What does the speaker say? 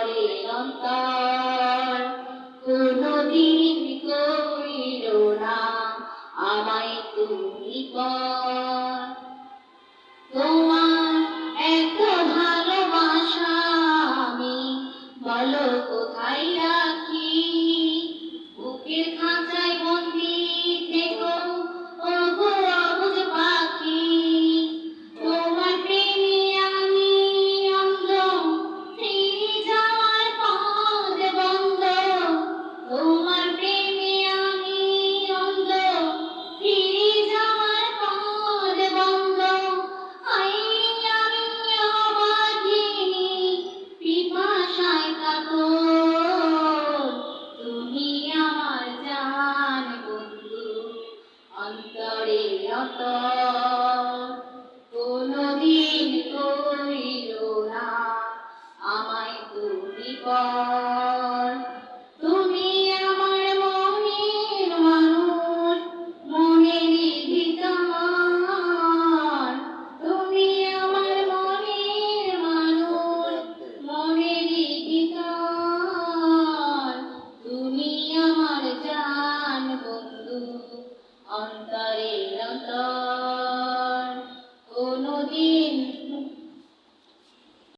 করে সন্তান। কোনদিন মত কোনদিন করিল না। আমায় তুমি পর Amin.